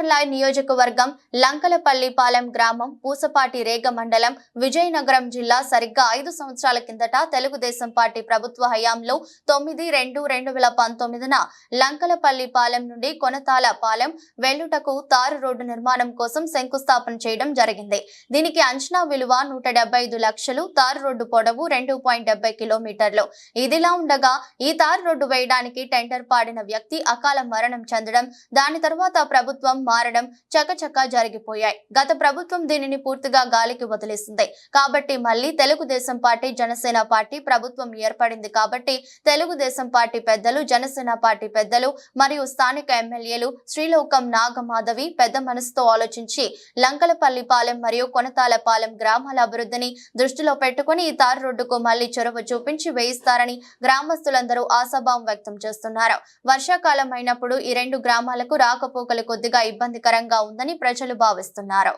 నెల్లిమర్ల నియోజకవర్గం లంకలపల్లిపాలెం గ్రామం పూసపాటి రేగ మండలం విజయనగరం జిల్లా సరిగ్గా ఐదు సంవత్సరాల కిందట తెలుగుదేశం పార్టీ ప్రభుత్వ హయాంలో తొమ్మిది రెండు రెండు వేల పంతొమ్మిదిన లంకలపల్లిపాలెం నుండి కొనతాల పాలెం వెల్లుటకు తారు రోడ్డు నిర్మాణం కోసం శంకుస్థాపన చేయడం జరిగింది. దీనికి అంచనా విలువ నూట ఐదు లక్షలు తారు రోడ్డు పొడవు రెండు పాయింట్ కిలోమీటర్లు. ఇదిలా ఉండగా ఈ తారు రోడ్డు వేయడానికి టెండర్ పాడిన వ్యక్తి అకాల మరణం చెందడం దాని తర్వాత ప్రభుత్వం మారడం చకచకా జరిగిపోయాయి. గత ప్రభుత్వం దీనిని పూర్తిగా గాలికి వదిలేసింది. కాబట్టి మళ్ళీ తెలుగుదేశం పార్టీ జనసేన పార్టీ ప్రభుత్వం ఏర్పడింది కాబట్టి తెలుగుదేశం పార్టీ పెద్దలు జనసేన పార్టీ పెద్దలు మరియు స్థానిక ఎమ్మెల్యేలు శ్రీలోకం నాగమాధవి పెద్ద మనసుతో ఆలోచించి లంకలపల్లి పాలెం మరియు కొనతాలపాలెం గ్రామాల అభివృద్ధిని దృష్టిలో పెట్టుకుని ఈ తారు రోడ్డుకు మళ్ళీ చొరవ చూపించి వేయిస్తారని గ్రామస్తులందరూ ఆశాభావం వ్యక్తం చేస్తున్నారు. వర్షాకాలం అయినప్పుడు ఈ రెండు గ్రామాలకు రాకపోకలు కొద్దిగా ఇబ్బందికరంగా ఉందని ప్రజలు భావిస్తున్నారు.